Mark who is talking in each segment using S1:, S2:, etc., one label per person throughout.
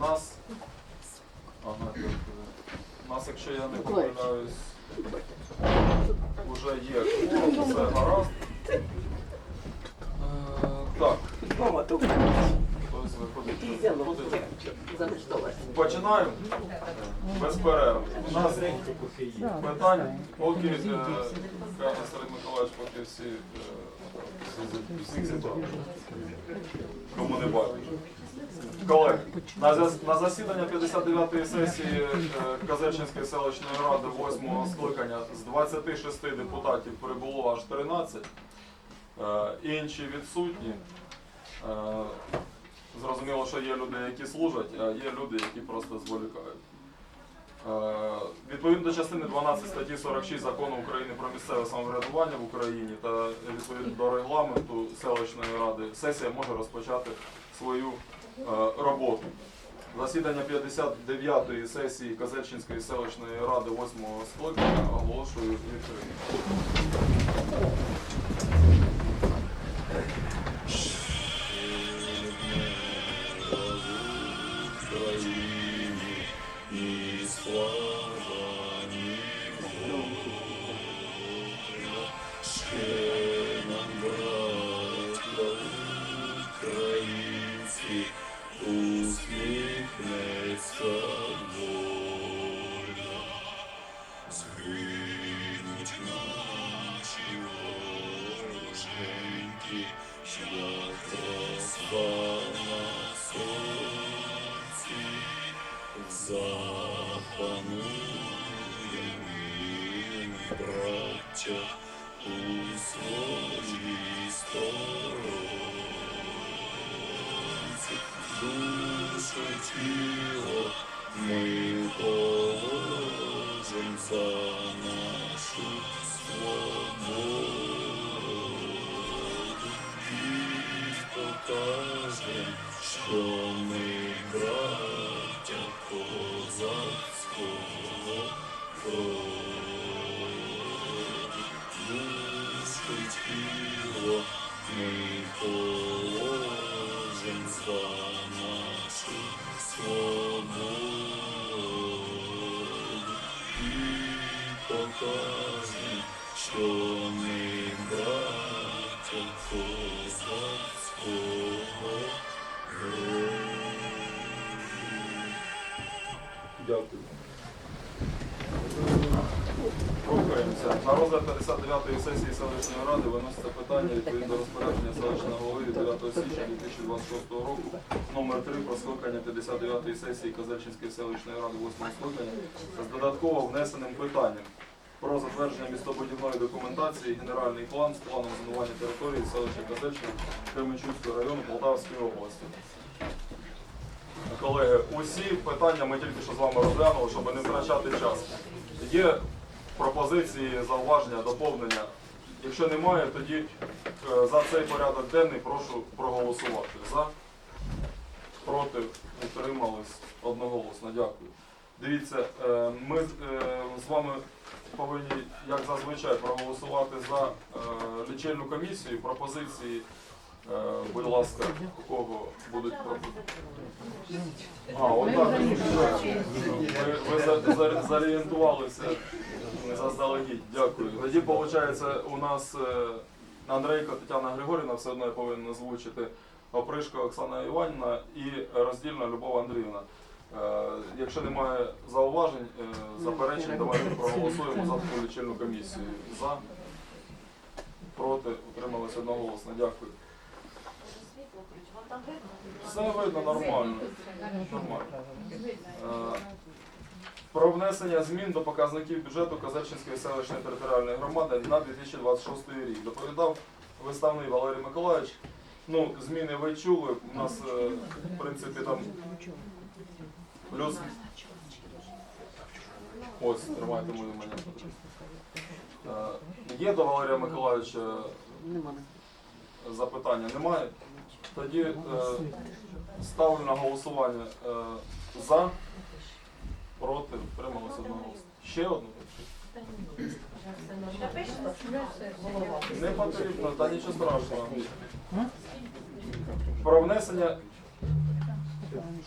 S1: У нас. Ага, дякую. У нас, якщо я не помиляюсь, вже є кворум, все гаразд. Е, Так,
S2: Мама, то
S1: хтось виходить, хтось виходить.
S2: заміштовувати.
S1: Починаємо без перерви. У нас питань, поки е, каже Сергій Миколаївич, поки всі, е, всі, всіх зібрали. Кому не байдуже. Колеги, на, засідання 59-ї сесії е, Казачинської селищної ради 8-го скликання з 26 депутатів прибуло аж 13, е, інші відсутні. Е, Зрозуміло, що є люди, які служать, а є люди, які просто зволікають. Відповідно до частини 12 статті 46 закону України про місцеве самоврядування в Україні та відповідно до регламенту селищної ради сесія може розпочати свою роботу. Засідання 59-ї сесії Казельчинської селищної ради 8-го скликання оголошую відкритим.
S3: Запануємо, браття, у своїй сторонці, душу тіло ми положим за нашу свободу. І покажем, що ми браття козацького
S1: розгляд 59-ї сесії селищної ради виноситься питання відповідно розпорядження селищного голови від 9 січня 2026 року номер 3 про скликання 59-ї сесії Казельчинської селищної ради 8 скликання з додатково внесеним питанням про затвердження містобудівної документації, генеральний план з планом зонування території селища Казельчина Кременчуцького району Полтавської області. Колеги, усі питання ми тільки що з вами розглянули, щоб не втрачати час. Є пропозиції, зауваження, доповнення. Якщо немає, тоді е, за цей порядок денний прошу проголосувати. За, проти, утримались одноголосно. Дякую. Дивіться, е, ми е, з вами повинні, як зазвичай, проголосувати за лічильну комісію. Пропозиції, будь ласка, у кого будуть? А, отак. Ви, ви зорієнтувалися заздалегідь. Дякую. Тоді, виходить, у нас е, Андрейко Тетяна Григорівна, все одно я повинен озвучити, Опришко Оксана Іванівна і роздільна Любов Андріївна. Е, Якщо немає зауважень, е, заперечень, давайте проголосуємо за таку лічильну комісію. За, проти, утрималися одноголосно. Дякую. Все видно нормально. Нормально. Е, Про внесення змін до показників бюджету Казачинської селищної територіальної громади на 2026 рік. Доповідав виставний Валерій Миколаївич. Ну, зміни ви чули. У нас, е, в принципі, там плюс. Ось, тримайте мою монету. Е, Є до Валерія Миколаївича запитання? Немає? Тоді е, ставлю на голосування е, за, проти, втрималося одноголосно. Ще одну? Не потрібно, та нічого страшного. Про внесення.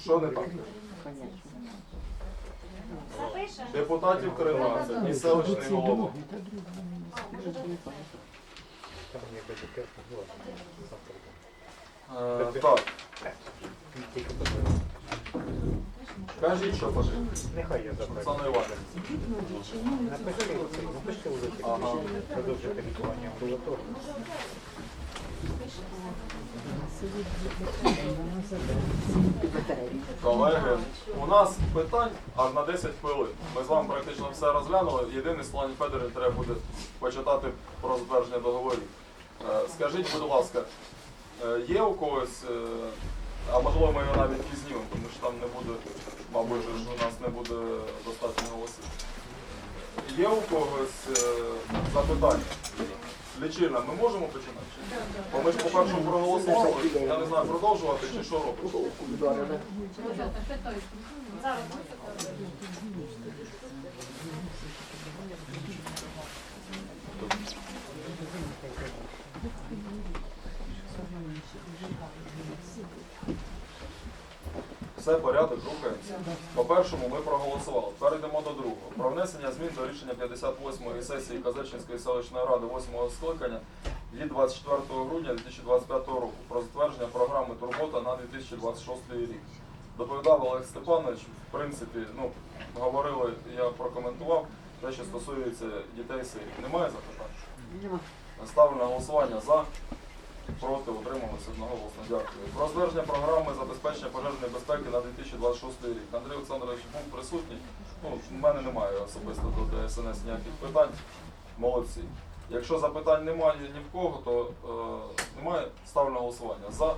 S1: Що не так? Депутатів 13 і селищний голова. Так, кажіть, що пожив.
S4: Нехай я заберу.
S1: Оксана Іванівна.
S4: Напиши, напиши у листі,
S1: Ага.
S4: продовжити лікування амбулаторно.
S1: Колеги, у нас питань аж на 10 хвилин. Ми з вами практично все розглянули. Єдине, Слані Федорівні треба буде почитати про затвердження договорів. Е, Скажіть, будь ласка, є у когось, е, а можливо ми його навіть візьмемо, тому що там не буде, мабуть, ж у нас не буде достатньо голосів. Є у когось е, запитання? Лічильна, ми можемо починати? чи? Бо ми ж по-першому проголосували, я не знаю, продовжувати чи що робити. Все, порядок, рухаємося. По першому ми проголосували. Перейдемо до другого. Про внесення змін до рішення 58-ї сесії Казачинської селищної ради 8-го скликання від 24 грудня 2025 року про затвердження програми Турбота на 2026 рік. Доповідав Олег Степанович, в принципі, ну, говорили, я прокоментував те, що стосується дітей сиріт. Немає запитань? Ставлю на голосування за. Проти утрималися одноголосно. Дякую. Про затвердження програми забезпечення пожежної безпеки на 2026 рік. Андрій Олександрович був присутній. Ну, в мене немає особисто до ДСНС ніяких питань. Молодці. Якщо запитань немає ні в кого, то е, немає. Ставлю на голосування. За,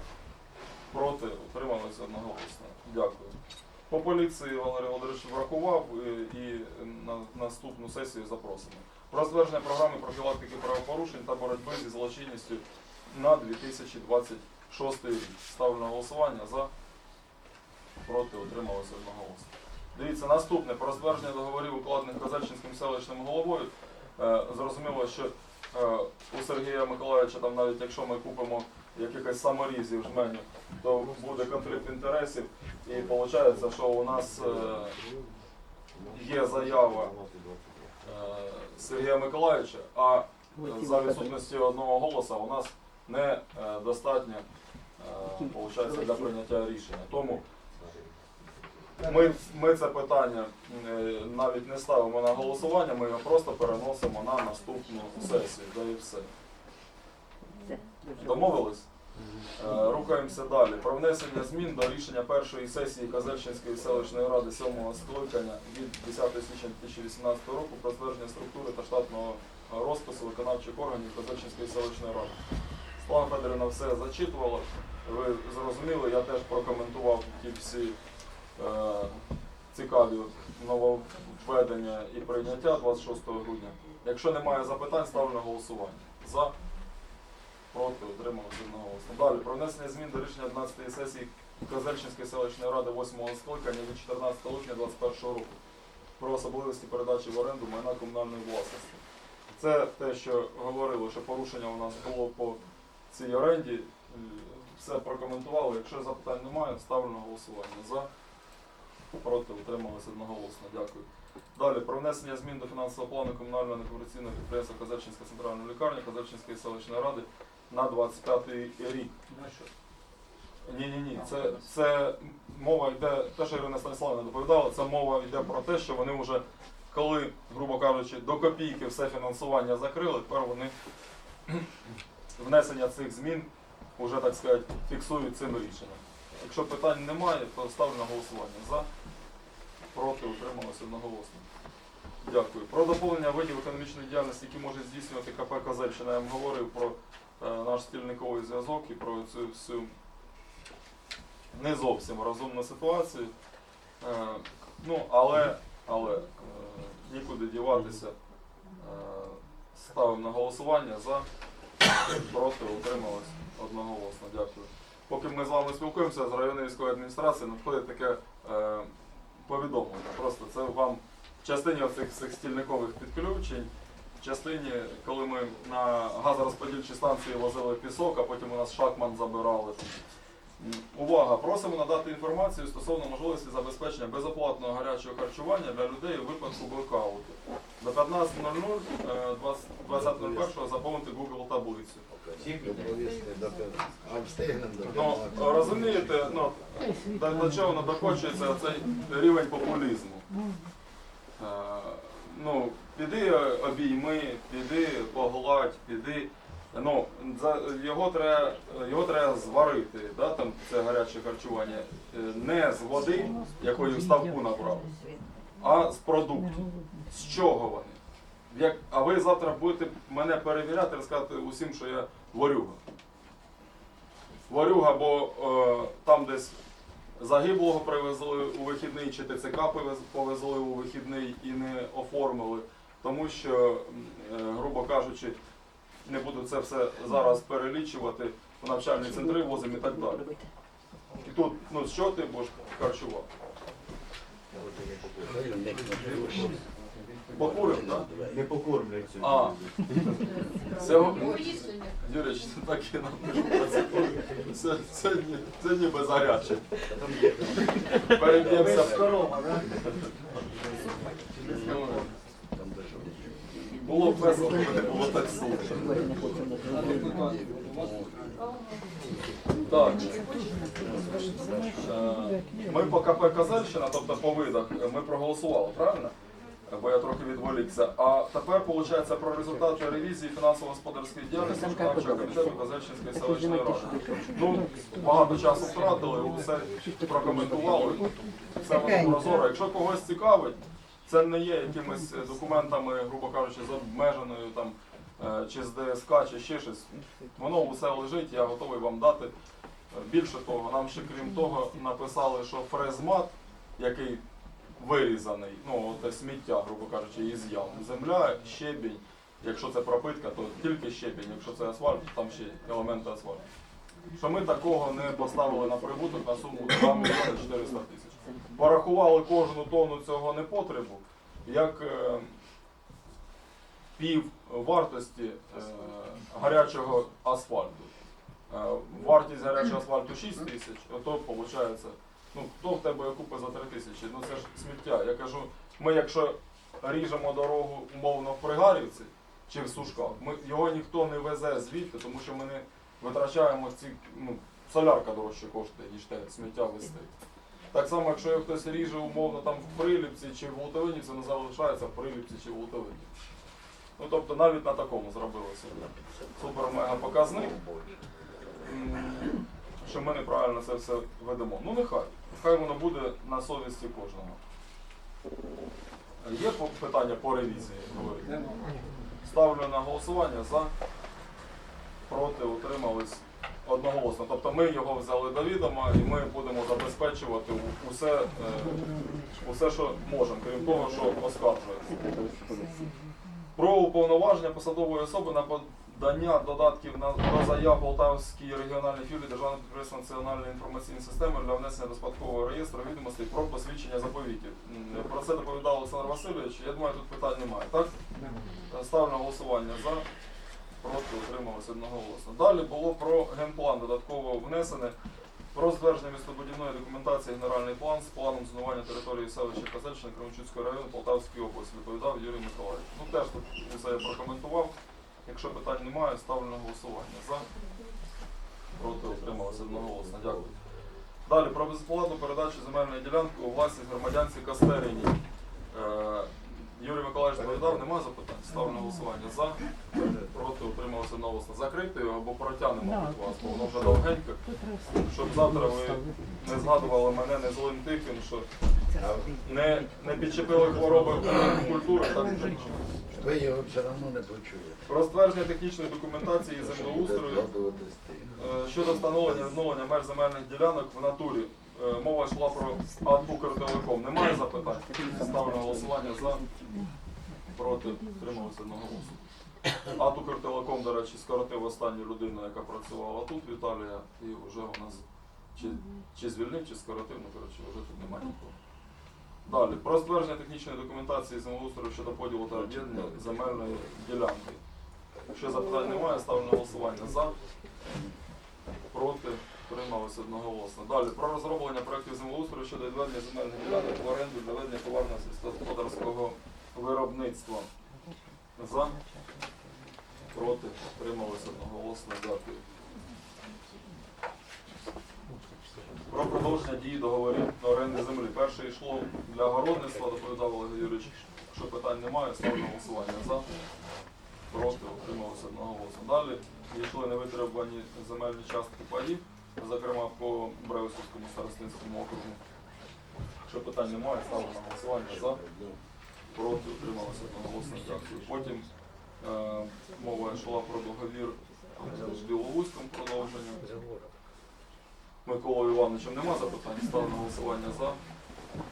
S1: проти, утрималися одноголосно. Дякую. По поліції Валерій Володимирович врахував е, і на наступну сесію запросимо. Про затвердження програми профілактики правопорушень та боротьби зі злочинністю на 2026 рік. Ставлю на голосування за, проти, утрималися одноголосно. Дивіться, наступне про затвердження договорів, укладених Козачинським селищним головою. Е, зрозуміло, що е, у Сергія Миколаївича, там навіть якщо ми купимо якихось саморізів жменю, то буде конфлікт інтересів. І виходить, що у нас е, є заява Сергія Миколаївича, а за відсутності одного голоса у нас не е, е, для прийняття рішення. Тому ми, ми це питання е, навіть не ставимо на голосування, ми його просто переносимо на наступну сесію. Да і все. Домовились? Рухаємося далі. Про внесення змін до рішення першої сесії Казельчинської селищної ради 7-го скликання від 10 січня 2018 року про затвердження структури та штатного розпису виконавчих органів Казельчинської селищної ради. Слава Федорівна все зачитувала. Ви зрозуміли, я теж прокоментував ті всі е, цікаві нововведення і прийняття 26 грудня. Якщо немає запитань, ставлю на голосування. За проти, утрималися одноголосно. Далі про внесення змін до рішення 11 сесії Козельчинської селищної ради 8-го скликання від 14 липня 2021 року про особливості передачі в оренду майна комунальної власності. Це те, що говорили, що порушення у нас було по цій оренді. Е, Все прокоментували. Якщо запитань немає, ставлю на голосування. За, проти, утрималися одноголосно. Дякую. Далі про внесення змін до фінансового плану комунального некомерційного підприємства Козельчинська центральна лікарня Козельчинської селищної ради на 25 рік. Ні, ні, ні. Це, це мова йде, те, що Ірина Станіславівна доповідала, це мова йде про те, що вони вже, коли, грубо кажучи, до копійки все фінансування закрили, тепер вони внесення цих змін вже, так сказати, фіксують цим рішенням. Якщо питань немає, то ставлю на голосування. За, проти, утрималося одноголосно. Дякую. Про доповнення видів економічної діяльності, які може здійснювати КП Козельщина. Я вам говорив про е, наш спільниковий зв'язок і про цю всю не зовсім розумну ситуацію. Е, ну, але, але е, нікуди діватися. Ставимо на голосування за, проти, утрималось одноголосно. Дякую. Поки ми з вами спілкуємося з районної військової адміністрації, надходить таке е, повідомлення. Просто це вам в частині оцих цих стільникових підключень, в частині, коли ми на газорозподільчі станції возили пісок, а потім у нас шахман забирали. Увага! Просимо надати інформацію стосовно можливості забезпечення безоплатного гарячого харчування для людей у випадку блекауту. До 15.00 е, 20 20.01 заповнити Google таблицю. Ну, розумієте, ну, до, чого докочується цей рівень популізму. Е, ну, піди обійми, піди погладь, піди. Ну, за, його, треба, його треба зварити, да, там, це гаряче харчування, е, не з води, якою ставку набрав, а з продуктів. З чого вони? Як, а ви завтра будете мене перевіряти, розказати усім, що я варюга. Варюга, бо е, там десь загиблого привезли у вихідний, чи ТЦК повез- повезли у вихідний і не оформили, тому що, е, грубо кажучи, не буду це все зараз перелічувати, в навчальні центри возимо і так далі. І тут, ну що ти будеш харчувати? Покурив, так?
S5: Не покормлять
S1: А, це, Юрич, це так і нам це, це, це ніби заряче. Переб'ємося. Було б весело, не було так. Так. Е, Ми по КП Казельщина, тобто по видах, е, ми проголосували, правильно? Бо я трохи відволікся. А тепер, виходить, про результати ревізії фінансово-господарської діяльності виконавчого комітету Казельщинської селищної ради. Ну, багато часу втратили, все прокоментували. Все воно прозоро. Якщо когось цікавить, це не є якимись документами, грубо кажучи, з обмеженою там е, чи з ДСК, чи ще щось. Воно усе лежить, я готовий вам дати. Е, Більше того, нам ще крім того написали, що фрезмат, який вирізаний, ну те сміття, грубо кажучи, із ям. Земля, щебінь. Якщо це пропитка, то тільки щебінь. Якщо це асфальт, то там ще елементи асфальту. Що ми такого не поставили на прибуток на суму 2 мільйони 400 тисяч. Порахували кожну тонну цього непотребу як е, пів вартості е, гарячого асфальту. Е, вартість гарячого асфальту 6 тисяч, то виходить, ну хто в тебе купить за 3 тисячі? Ну це ж сміття. Я кажу, ми якщо ріжемо дорогу умовно в Пригарівці чи в Сушках, ми, його ніхто не везе звідти, тому що ми не витрачаємо ці, ну, солярка дорожче коштує, ніж те сміття вести. Так само, якщо його хтось ріже умовно там в Приліпці чи в Лутовині, це не залишається в Приліпці чи в Лутовині. Ну тобто навіть на такому зробили собі супер-мега показник, що ми неправильно це все ведемо. Ну нехай, нехай воно буде на совісті кожного. Є питання по ревізії? Ставлю на голосування за, проти, утримались одноголосно. Тобто ми його взяли до відома і ми будемо забезпечувати усе, е, усе що можемо, крім того, що оскаржується. Про уповноваження посадової особи на подання додатків на, до заяв Полтавській регіональній філії Державного підприємства Національної інформаційної системи для внесення до спадкового реєстру відомостей про посвідчення заповітів. Про це доповідав Олександр Васильович. Я думаю, тут питань немає, так? Ставлю на голосування за. Проти утрималися одноголосно. Далі було про генплан додатково внесене. Про затвердження містобудівної документації генеральний план з планом зонування території селища Казельщина Кременчуцького району Полтавської області, доповідав Юрій Миколаївич. Ну теж тут усе я прокоментував. Якщо питань немає, ставлю на голосування. За. Проти утрималися одноголосно. Дякую. Далі про безплатну передачу земельної ділянки у власність громадянці Кастерині. Е, доповідав, немає запитань? Ставлю на голосування. За. Проти утрималися одноголосно. Закрити його або протягнемо від вас, бо воно вже довгенько. Щоб завтра ви не згадували мене не злим тихим, що не, не підчепили хвороби культури. Так?
S6: Ви його все одно не почуєте.
S1: Про ствердження технічної документації землеустрою е, щодо встановлення відновлення меж земельних ділянок в натурі. Е, Мова йшла про АТ «Укртелеком». Немає запитань? Ставлю на голосування за. Проти. Трималися одноголосно. АТ «Укртелеком», до речі, скоротив останню людину, яка працювала тут, Віталія, і вже у нас чи, чи звільнив, чи скоротив, ну коротше, вже тут немає нікого. Далі. Про ствердження технічної документації землеустрою щодо поділу та об'єднання земельної ділянки. Якщо запитань немає, ставлю на голосування за, проти, Утрималися одноголосно. Далі про розроблення проєктів землеустрою щодо відведення земельних ділянок в оренду для ведення товарного сільськогосподарського виробництва. За. Проти. Утрималися одноголосно. Дякую. Про продовження дії договорів на оренди землі. Перше йшло для городництва, доповідав Олег Юрійович. Якщо питань немає, ставлю голосування за. Проти утрималися одноголосно. Далі йшли невитребувані земельні частки паїв, зокрема по Бреусівському старостинському округу. Якщо питань немає, ставлю на голосування за. Проти утрималися одноголосно. Дякую. Потім е, мова йшла про договір з Біловузьком продовження. Миколою Івановичем нема запитань. Ставлю на голосування за.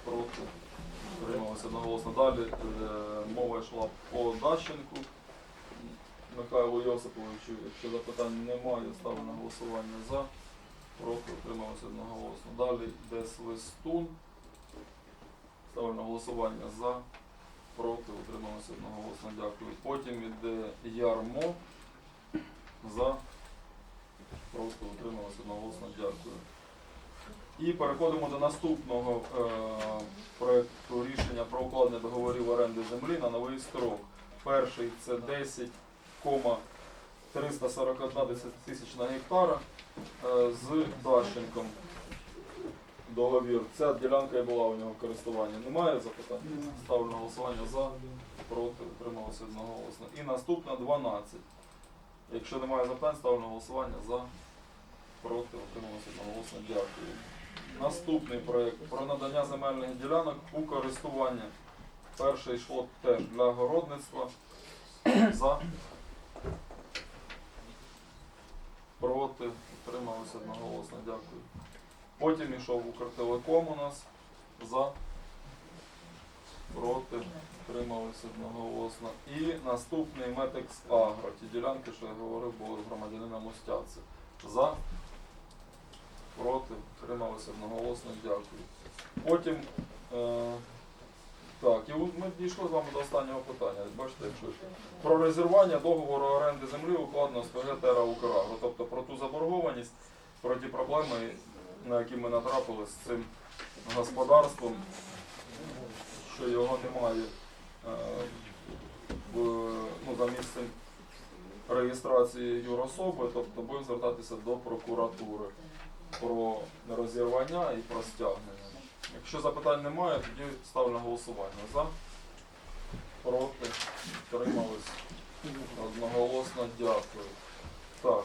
S1: Проти. Утрималися одноголосно. Далі е, мова йшла по Дащенку. Михайлу Йосиповичу, якщо запитань немає, ставлю на голосування за. Проти утрималося одноголосно. Далі йде Свистун. Ставлю на голосування за. Проти утрималося одноголосно. Дякую. Потім йде Ярмо. За. Проти утрималося одноголосно. Дякую. І переходимо до наступного е, проекту рішення про укладення договорів оренди землі на новий строк. Перший це 10 341 тисячна гектара е, з Дащенком. Договір. Ця ділянка і була у нього в користуванні. Немає запитань? Ставлю на голосування за, проти, утрималося одноголосно. І наступна 12. Якщо немає запитань, ставлю на голосування за, проти, утрималося одноголосно. Дякую. Наступний проєкт про надання земельних ділянок у користування. Перше йшло теж для городництва. За. Проти. Утрималися одноголосно. Дякую. Потім йшов Укртелеком у нас. За. Проти. Утрималися одноголосно. І наступний Метекс Агро. Ті ділянки, що я говорив, були громадянина Мостяці. За. Проти. Утрималися одноголосно. Дякую. Потім. Е, так, і ми дійшли з вами до останнього питання. Бачите, якщо про резервування договору оренди землі укладено з ПГ Тера Украгро. Тобто про ту заборгованість, про ті проблеми, на які ми натрапили з цим господарством, що його немає е, ну, за місцем реєстрації юрособи, тобто будемо звертатися до прокуратури про розірвання і про стягнення. Якщо запитань немає, тоді ставлю на голосування. За, проти, тримались. Одноголосно дякую. Так.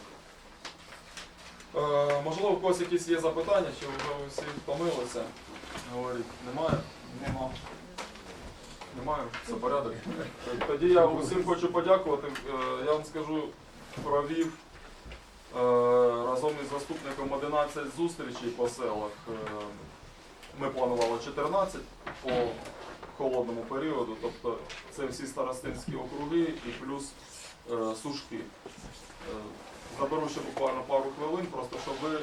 S1: Е, можливо, у когось якісь є запитання, чи вже всі втомилися? Говорить, немає? Нема. Немає? Все порядок. Тоді я усім хочу подякувати. Е, Я вам скажу, провів е, разом із заступником 11 зустрічей по селах. Ми планували 14 по холодному періоду, тобто це всі старостинські округи і плюс сушки. Е, Заберу ще буквально пару хвилин, просто щоб ви е,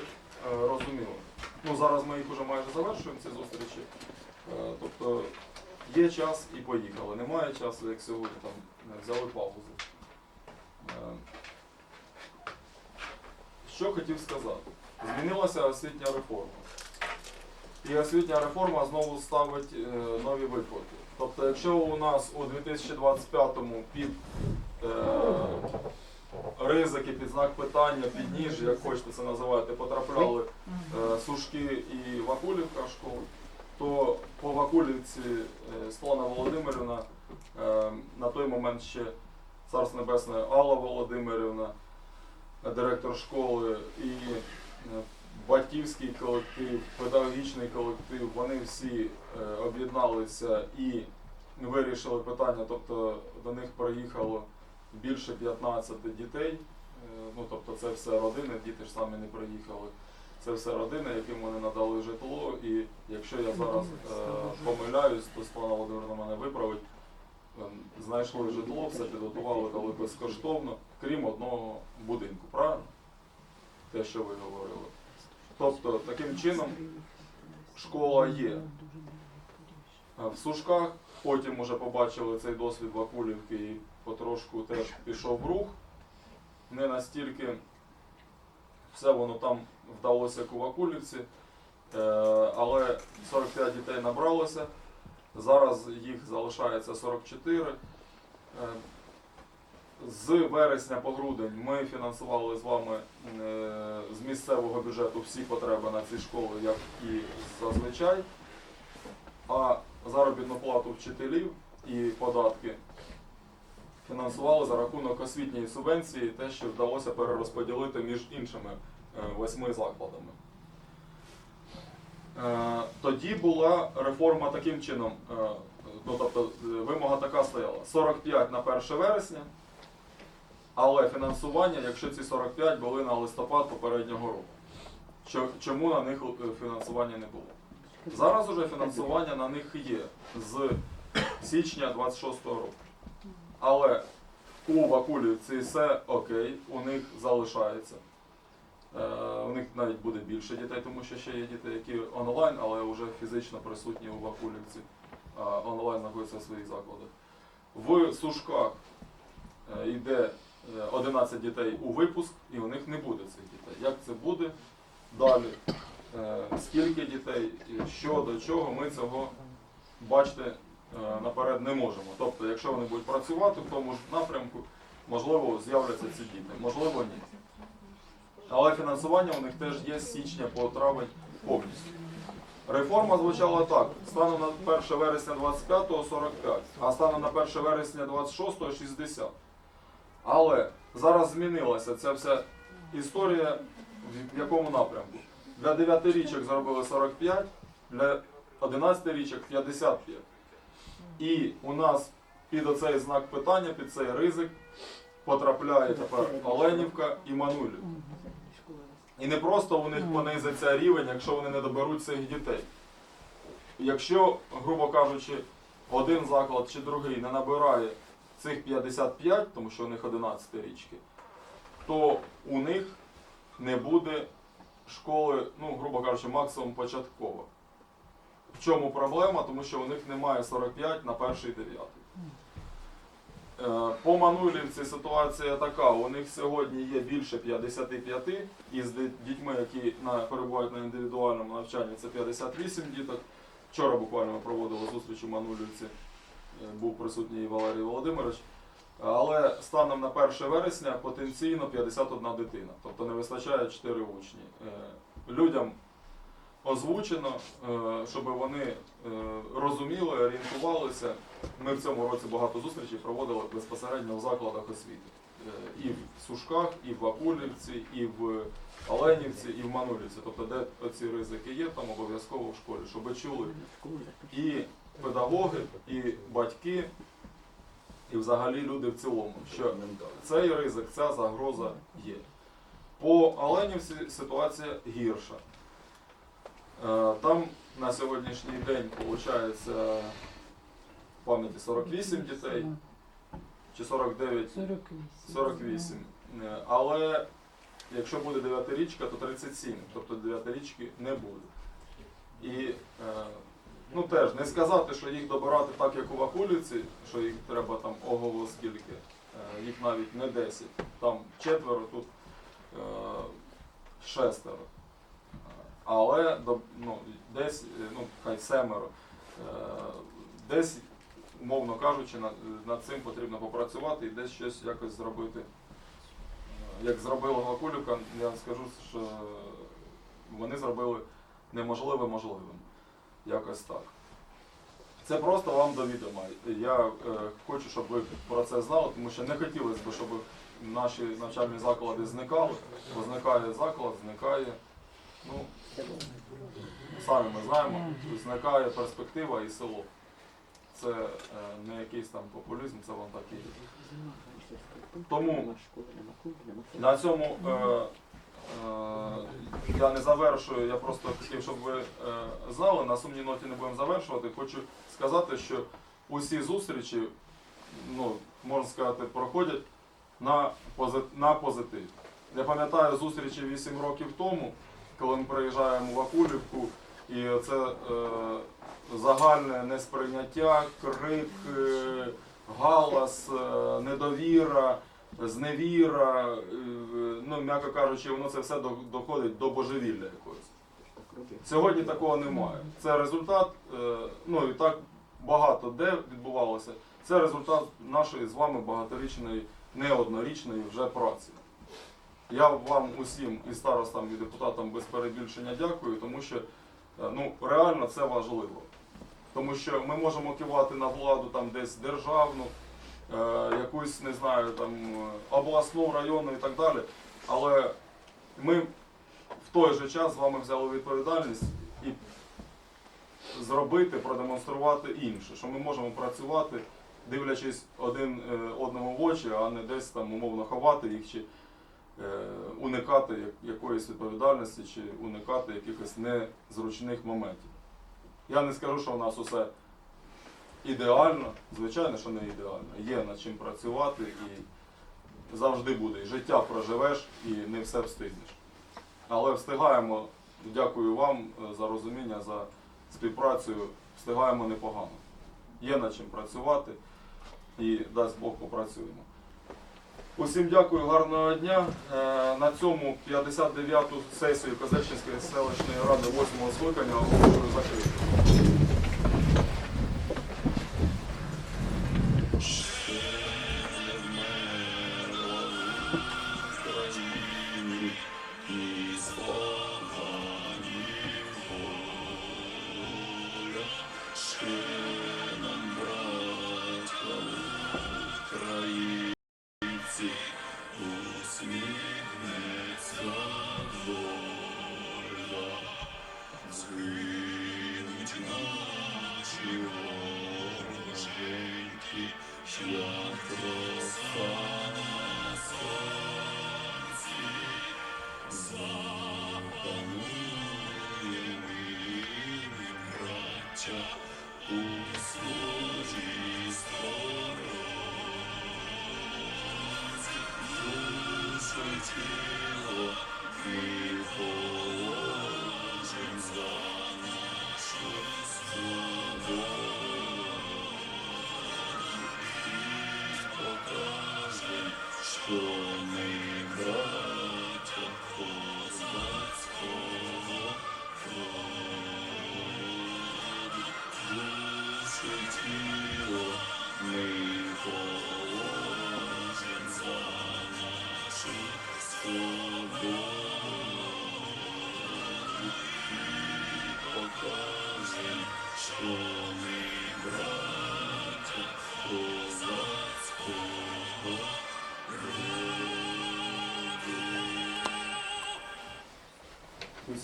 S1: розуміли. Ну, зараз ми їх вже майже завершуємо, ці зустрічі. Е, тобто є час і поїхали. Немає часу, як сьогодні, там е, взяли паузу. Е, Що хотів сказати? Змінилася освітня реформа. І освітня реформа знову ставить е, нові виклики. Тобто, якщо у нас у 2025-му під е, ризики, під знак питання, під ніж, як хочете це називати, потрапляли е, Сушки і Вакулівка школи, то по Вакулівці е, Володимирівна, е, на той момент ще Царство Небесне Алла Володимирівна, е, директор школи і е, батьківський колектив, педагогічний колектив, вони всі е, об'єдналися і вирішили питання, тобто до них приїхало більше 15 дітей. Е, Ну, тобто це все родини, діти ж самі не приїхали. Це все родини, яким вони надали житло. І якщо я зараз е, помиляюсь, то Світлана Володимирівна мене виправить. Ем, Знайшли житло, все підготували, дали безкоштовно, крім одного будинку, правильно? Те, що ви говорили. Тобто, таким чином школа є. В Сушках потім вже побачили цей досвід Вакулівки і потрошку теж пішов рух. Не настільки все воно там вдалося як у Вакулівці, Е, але 45 дітей набралося. Зараз їх залишається 44. Е, З вересня по грудень ми фінансували з вами е, з місцевого бюджету всі потреби на ці школи, як і зазвичай. А заробітну плату вчителів і податки фінансували за рахунок освітньої субвенції, те, що вдалося перерозподілити між іншими е, восьми закладами. Е, Тоді була реформа таким чином, е, ну тобто вимога така стояла: 45 на 1 вересня, але фінансування, якщо ці 45 були на листопад попереднього року. Чому на них фінансування не було? Зараз уже фінансування на них є з січня 26 року. Але у Вакулівці все окей, у них залишається. Е, у них навіть буде більше дітей, тому що ще є діти, які онлайн, але вже фізично присутні у Вакулівці, онлайн знаходяться в своїх закладах. В Сушках е, йде е, 11 дітей у випуск, і у них не буде цих дітей. Як це буде далі? Е, Скільки дітей, що до чого, ми цього бачити е, наперед не можемо. Тобто, якщо вони будуть працювати в тому ж напрямку, можливо, з'являться ці діти, можливо, ні. Але фінансування у них теж є з січня по травень повністю. Реформа звучала так: станом на 1 вересня 25-го 45, а станом на 1 вересня 26-го 60. Але зараз змінилася ця вся історія в якому напрямку. Для 9 річок зробили 45, для 11 річок 55. І у нас під оцей знак питання, під цей ризик потрапляє тепер Оленівка і Манулів. І не просто у них понизиться рівень, якщо вони не доберуть цих дітей. Якщо, грубо кажучи, один заклад чи другий не набирає цих 55, тому що у них 11 річки, то у них не буде школи, ну, грубо кажучи, максимум початкова. В чому проблема? Тому що у них немає 45 на перший дев'ятий. Е, По Манулівці ситуація така. У них сьогодні є більше 55 із дітьми, які перебувають на індивідуальному навчанні. Це 58 діток. Вчора буквально ми проводили зустріч у Манулівці. Е, Був присутній Валерій Володимирович. Але станом на 1 вересня потенційно 51 дитина, тобто не вистачає 4 учні. Е, Людям озвучено, е, щоб вони е, розуміли, орієнтувалися. Ми в цьому році багато зустрічей проводили безпосередньо в закладах освіти. Е, І в Сушках, і в Вакулівці, і в Оленівці, і в Манулівці. Тобто, де ці ризики є, там обов'язково в школі, щоб чули і педагоги, і батьки, і взагалі люди в цілому, що цей ризик, ця загроза є. По Оленівці ситуація гірша. Е, Там на сьогоднішній день виходить в пам'яті 48 дітей чи 49 48. Е, Але якщо буде 9 річка, то 37, тобто 9 річки не буде. І е, ну теж не сказати, що їх добирати так, як у Вакулівці, що їх треба там ого скільки. Їх навіть не 10. Там четверо, тут шестеро. Але ну, десь, е, ну, хай семеро. Е, Десь, умовно кажучи, над, цим потрібно попрацювати і десь щось якось зробити. Як зробила Вакулівка, я скажу, що вони зробили неможливе можливим. Якось так. Це просто вам до відома. Я е, хочу, щоб ви про це знали, тому що не хотілося б, щоб наші навчальні заклади зникали. Бо зникає заклад, зникає. Ну, самі ми знаємо, зникає перспектива і село. Це е, не якийсь там популізм, це вам так і є. Тому на цьому е, е, я не завершую, я просто хотів, щоб ви е, знали, на сумній ноті не будемо завершувати. Хочу сказати, що усі зустрічі, ну, можна сказати, проходять на, пози- на позитив. Я пам'ятаю зустрічі 8 років тому, коли ми приїжджаємо в Акулівку, і це е, загальне несприйняття, крик, е, галас, е, недовіра. зневіра, е, ну, м'яко кажучи, воно це все доходить до божевілля якогось. Сьогодні такого немає. Це результат, е, ну і так багато де відбувалося. Це результат нашої з вами багаторічної, не однорічної вже праці. Я вам усім і старостам, і депутатам без перебільшення дякую, тому що е, ну, реально це важливо. Тому що ми можемо кивати на владу там десь державну, е, якусь, не знаю, там е, обласну, районну і так далі. Але ми в той же час з вами взяли відповідальність і зробити, продемонструвати інше, що ми можемо працювати, дивлячись один е, одному в очі, а не десь там умовно ховати їх чи уникати якоїсь відповідальності чи уникати якихось незручних моментів. Я не скажу, що у нас усе ідеально, звичайно, що не ідеально. Є над чим працювати і завжди буде. І життя проживеш і не все встигнеш. Але встигаємо, дякую вам е, за розуміння, за співпрацю, встигаємо непогано. Є над чим працювати і дасть Бог попрацюємо. Усім дякую, гарного дня. Е, На цьому 59-ту сесію Козельщинської селищної ради 8-го скликання оголошую закритою.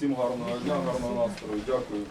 S1: Усім гарного дня, гарного настрою. Дякую.